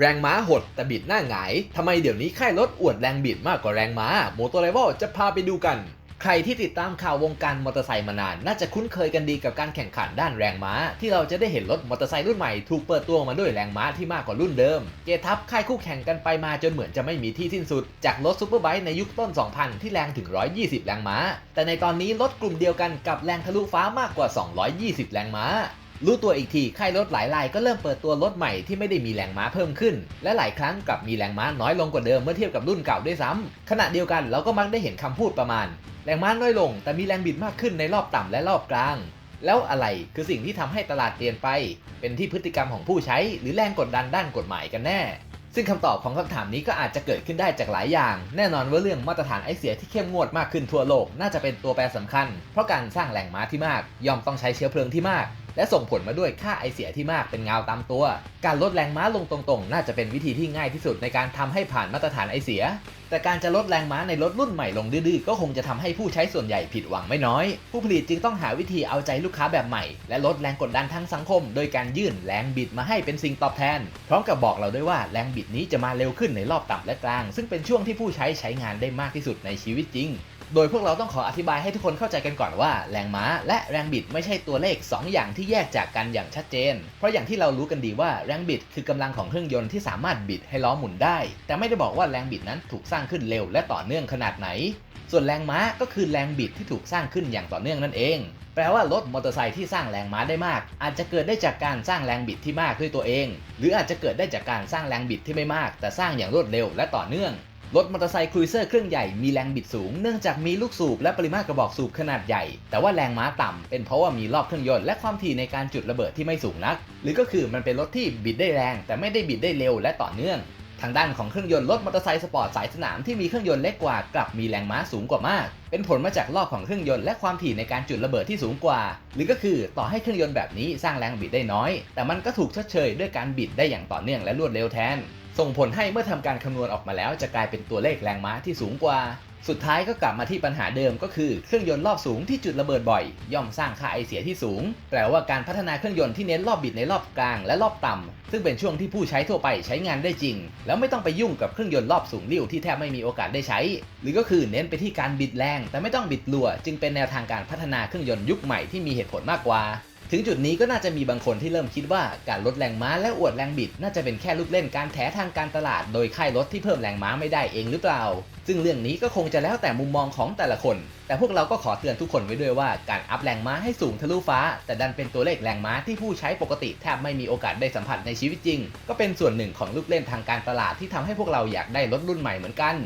แรงม้าหดแต่บิดหน้าหงายทำไมเดี๋ยวนี้ค่ายรถอวดแรงบิดมากกว่าแรงม้าโมโตไรวลจะพาไปดูกัน ใครที่ติดตามข่าววงการมอเตอร์ไซค์มานาน น่าจะคุ้นเคยกันดีกับการแข่งขันด้านแรงม้า ที่เราจะได้เห็นรถมอเตอร์ไซค์รุ่นใหม่ถูกเปิดตัวมาด้วยแรงม้าที่มากกว่ารุ่นเดิม เกทับค่ายคู่แข่งกันไปมาจนเหมือนจะไม่มีที่สิ้นสุด จากรถซูเปอร์ไบค์ในยุคต้น 2000 ที่แรงถึง 120 แรงม้า แต่ในตอนนี้รถกลุ่มเดียวกันกับแรงทะลุฟ้ามากกว่า 220 แรงม้า รู้ตัวอีกทีค่ายรถหลายรายก็เริ่มเปิดตัวรถใหม่ที่ไม่ได้มีแรงม้าเพิ่มขึ้น และหลายครั้งกลับมีแรงม้าน้อยลงกว่าเดิมเมื่อเทียบกับรุ่นเก่าด้วยซ้ำขณะเดียวกันเราก็มักได้เห็นคำพูดประมาณ แรงม้าน้อยลง แต่มีแรงบิดมากขึ้นในรอบต่ำและรอบกลาง แล้วอะไรคือสิ่งที่ทำให้ตลาดเปลี่ยนไป เป็นที่พฤติกรรมของผู้ใช้ หรือแรงกดดันด้านกฎหมายกันแน่ ซึ่งคำตอบของคำถามนี้ก็อาจจะเกิดขึ้นได้จากหลายอย่าง แน่นอนว่าเรื่องมาตรฐานไอเสียที่เข้มงวดมากขึ้นทั่วโลกน่าจะเป็นตัวแปรสำคัญ เพราะการสร้างแหล่งม้าที่มาก ย่อมต้องใช้เชื้อเพลิงที่มาก และส่งผลมาด้วยค่าไอเสียที่มากเป็นเงาตามตัว การลดแรงม้าลงตรงๆ น่าจะเป็นวิธีที่ง่ายที่สุดในการทำให้ผ่านมาตรฐานไอเสีย แต่การจะลดแรงม้าในรถรุ่นใหม่ลงดื้อๆ ก็คงจะทำให้ผู้ใช้ส่วนใหญ่ผิดหวังไม่น้อย ผู้ผลิตจึงต้องหาวิธีเอาใจลูกค้าแบบใหม่ และลดแรงกดดันทั้งสังคม โดยการยื่นแรงบิดมาให้เป็นสิ่งตอบแทน พร้อมกับบอกเราด้วยว่าแรงบิดนี้จะมาเร็วขึ้นในรอบต่ำและกลาง ซึ่งเป็นช่วงที่ผู้ใช้ใช้งานได้มากที่สุดในชีวิตจริง โดยพวกเราต้องขออธิบายให้ทุกคนเข้าใจกันก่อนว่า แรงม้าและแรงบิดไม่ใช่ตัวเลข 2 อย่างที่แยกจากกันอย่างชัดเจน เพราะอย่างที่เรารู้กันดีว่าแรงบิดคือกำลังของเครื่องยนต์ที่สามารถบิดให้ล้อหมุนได้ แต่ไม่ได้บอกว่าแรงบิดนั้นถูกสร้างขึ้นเร็วและต่อเนื่องขนาดไหน ส่วนแรงม้าก็คือแรงบิดที่ถูกสร้างขึ้นอย่างต่อเนื่องนั่นเอง แปลว่ารถมอเตอร์ไซค์ที่สร้างแรงม้าได้มาก อาจจะเกิดได้จากการสร้างแรงบิดที่มากด้วยตัวเอง หรืออาจจะเกิดได้จากการสร้างแรงบิดที่ไม่มาก แต่สร้างอย่างรวดเร็วและต่อเนื่อง รถมอเตอร์ไซค์ครูเซอร์เครื่องใหญ่มีแรงบิดสูงเนื่องจากมีลูกสูบและปริมาตรกระบอกสูบขนาดใหญ่ แต่ว่าแรงม้าต่ำเป็นเพราะว่ามีรอบเครื่องยนต์และความถี่ในการจุดระเบิดที่ไม่สูงนัก หรือก็คือมันเป็นรถที่บิดได้แรง แต่ไม่ได้บิดได้เร็วและต่อเนื่อง ทางด้านของเครื่องยนต์รถมอเตอร์ไซค์สปอร์ตสายสนามที่มีเครื่องยนต์เล็กกว่ากลับมีแรงม้าสูงกว่ามาก เป็นผลมาจากรอบของเครื่องยนต์และความถี่ในการจุดระเบิดที่สูงกว่า หรือก็คือต่อให้เครื่องยนต์แบบนี้สร้างแรงบิดได้น้อย แต่มันก็ถูกชดเชยด้วยการบิดได้อย่างต่อเนื่องและรวดเร็วแทน ส่งผลให้เมื่อทำการคำนวณออกมาแล้ว จะกลายเป็นตัวเลขแรงม้าที่สูงกว่า สุดท้ายก็กลับมาที่ปัญหาเดิมก็คือเครื่องยนต์รอบสูงที่จุดระเบิดบ่อย ย่อมสร้างค่าไอเสียที่สูง แปลว่าการพัฒนาเครื่องยนต์ที่เน้นรอบบิดในรอบกลางและรอบต่ำซึ่งเป็นช่วงที่ผู้ใช้ทั่วไปใช้งานได้จริง แล้วไม่ต้องไปยุ่งกับเครื่องยนต์รอบสูงริ่วที่แทบไม่มีโอกาสได้ใช้ หรือก็คือเน้นไปที่การบิดแรง แต่ไม่ต้องบิดลัว จึงเป็นแนวทางการพัฒนาเครื่องยนต์ยุคใหม่ที่มีเหตุผลมากกว่า ถึงจุดนี้ก็น่าจะมีบางคนที่เริ่มคิดว่าการลดแรงม้าและอวดแรงบิด น่าจะเป็นแค่ลูกเล่นการแถทางการตลาด โดยค่ายรถที่เพิ่มแรงม้าไม่ได้เองหรือเปล่า ซึ่งเรื่องนี้ก็คงจะแล้วแต่มุมมองของแต่ละคน แต่พวกเราก็ขอเตือนทุกคนไว้ด้วยว่าการอัพแรงม้าให้สูงทะลุฟ้า แต่ดันเป็นตัวเลขแรงม้าที่ผู้ใช้ปกติแทบไม่มีโอกาสได้สัมผัสในชีวิตจริง ก็เป็นส่วนหนึ่งของลูกเล่นทางการตลาดที่ทำให้พวกเราอยากได้รถรุ่นใหม่เหมือนกัน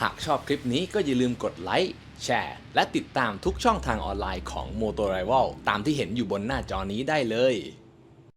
หากชอบคลิปนี้ก็อย่าลืมกดไลค์ แชร์ และติดตามทุกช่องทางออนไลน์ของ m o t o r i v a l ตามที่เห็นอยู่บนหน้าจอนี้ได้เลย